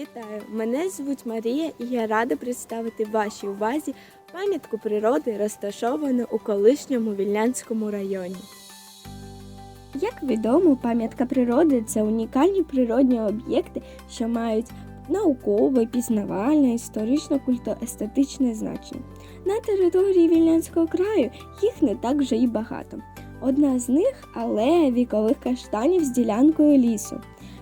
Вітаю! Мене звуть Марія і я рада представити вашій увазі пам'ятку природи, розташовану у колишньому Вільнянському районі. Як відомо, пам'ятка природи це унікальні природні об'єкти, що мають наукове, пізнавальне, історично культоестетичне значення. На території Вільнянського краю їх не так вже і багато. Одна з них алея вікових каштанів з ділянкою лісу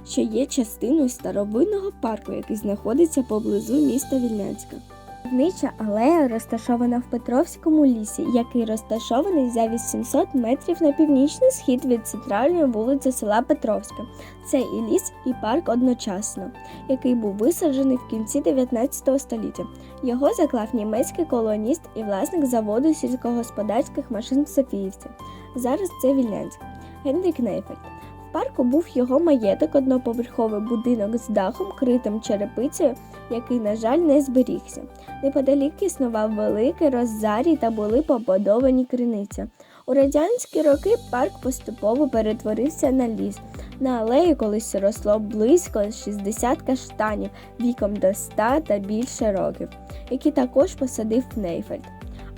що є частиною старовинного парку, який знаходиться поблизу міста Вільнянська. Внича алея розташована в Петровському лісі, який розташований за 800 метрів на північний схід від центральної вулиці села Петровське. Це і ліс, і парк одночасно, який був висаджений в кінці 19 століття. Його заклав німецький колоніст і власник заводу сільськогосподарських машин в Софіївці. Зараз це Вільнянськ. Генрік Нейфельд. Парку був його маєток, одноповерховий будинок з дахом, критим черепицею, який, на жаль, не зберігся. Неподалік існував великий роззарій та були побудовані криниці. У радянські роки парк поступово перетворився на ліс. На алеї колись росло близько 60 каштанів віком до 100 та більше років, які також посадив Нейфельд.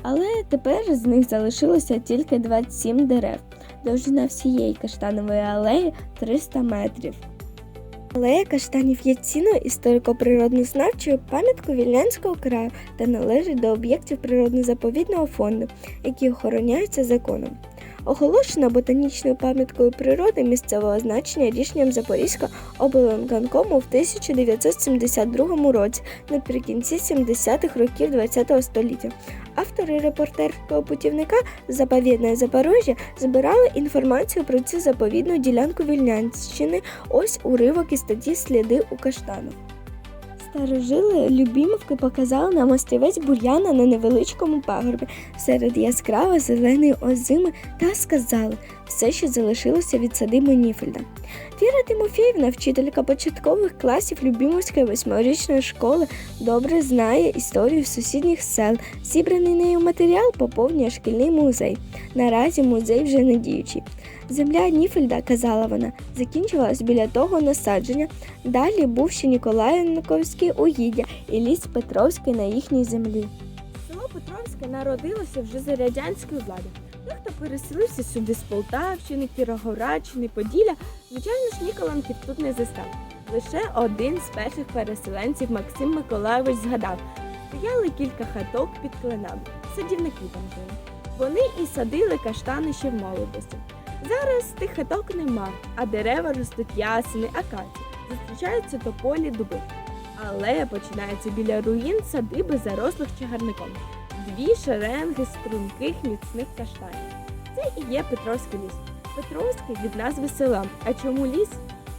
Але тепер з них залишилося тільки 27 дерев. Довжина всієї каштанової алеї 300 метрів. Алея каштанів є цінною історико-природнознавчою пам'яткою Вільнянського краю та належить до об'єктів природно-заповідного фонду, які охороняються законом. Оголошена ботанічною пам'яткою природи місцевого значення рішенням Запорізького облвиконкому в 1972 році наприкінці 70-х років ХХ століття. Автори репортерського путівника Заповідне Запорожжя збирали інформацію про цю заповідну ділянку Вільнянщини. Ось уривок із статті Сліди у каштану. Старожили Любімовки показали нам острівець бур'яна на невеличкому пагорбі серед яскраво зеленої озими та сказали все, що залишилося від садиби Ніфельда. Віра Тимофіївна, вчителька початкових класів Любімовської восьмирічної школи, добре знає історію сусідніх сел. Зібраний нею матеріал поповнює шкільний музей. Наразі музей вже не діючий. Земля Ніфельда, казала вона, закінчувалась біля того насадження. Далі був ще Ніколаєнковський угіддя і ліс Петровський на їхній землі. Село Петровське народилося вже за радянської влади. Переселився сюди з Полтавщини, Кіровоградщини, Поділля, звичайно ж Ніколанків тут не застав. Лише один з перших переселенців Максим Миколайович згадав, стояли кілька хаток під кленами, садівники там жили. Вони і садили каштани ще в молодості. Зараз тих хаток нема, а дерева ростуть ясени, акації, зустрічаються тополі дуби. Але починається біля руїн садиби, зарослих чагарником. Дві шеренги струнких міцних каштанів. Це і є Петровський ліс. Петровський від назви села. А чому ліс?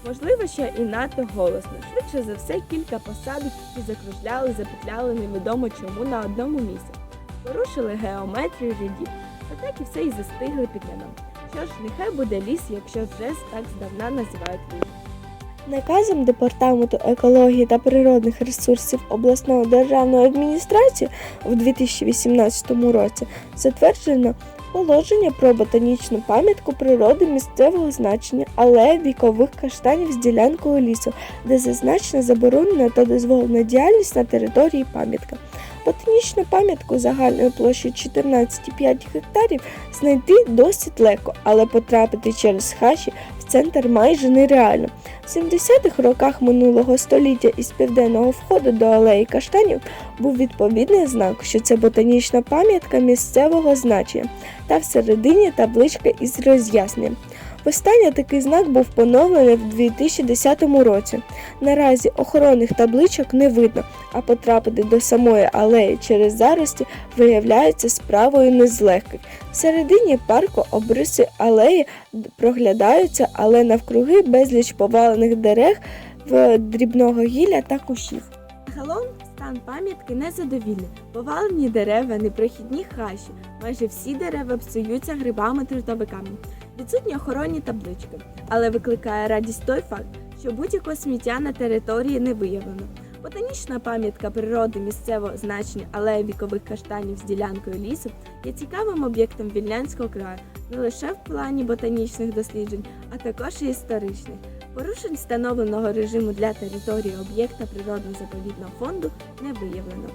Можливо, ще і надто голосно. Швидше за все, кілька посадок, які закружляли, запетляли невідомо чому на одному місці. Порушили геометрію рядів. Та так і все і застигли під ними. Що ж, нехай буде ліс, якщо вже так здавна називають ліс. Наказом Департаменту екології та природних ресурсів обласної державної адміністрації в 2018 році затверджено положення про ботанічну пам'ятку природи місцевого значення алея вікових каштанів з ділянкою лісу, де зазначена заборонена та дозволена діяльність на території пам'ятка. Ботанічну пам'ятку загальною площею 14,5 гектарів знайти досить легко, але потрапити через хащі в центр майже нереально. В 70-х роках минулого століття із південного входу до алеї каштанів був відповідний знак, що це ботанічна пам'ятка місцевого значення, та всередині табличка із роз'ясненням. Востаннє такий знак був поновлений в 2010 році. Наразі охоронних табличок не видно, а потрапити до самої алеї через зарості виявляється справою не з легких. Всередині парку обриси алеї проглядаються, але навкруги безліч повалених дерев в дрібного гілля та кущів. Загалом стан пам'ятки незадовільний. Повалені дерева, непрохідні хащі. Майже всі дерева псуються грибами трутовиками. Відсутні охоронні таблички, але викликає радість той факт, що будь-якого сміття на території не виявлено. Ботанічна пам'ятка природи місцевого значення алея вікових каштанів з ділянкою лісу є цікавим об'єктом Вільнянського краю не лише в плані ботанічних досліджень, а також і історичних. Порушень встановленого режиму для території об'єкта природно-заповідного фонду не виявлено.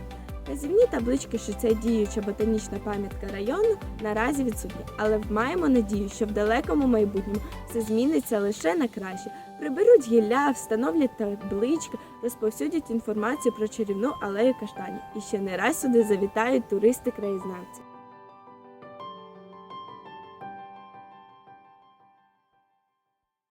Вказівні таблички, що це діюча ботанічна пам'ятка району, наразі відсутні, але маємо надію, що в далекому майбутньому все зміниться лише на краще. Приберуть гілля, встановлять таблички, розповсюдять інформацію про чарівну алею каштанів. І ще не раз сюди завітають туристи-краєзнавці.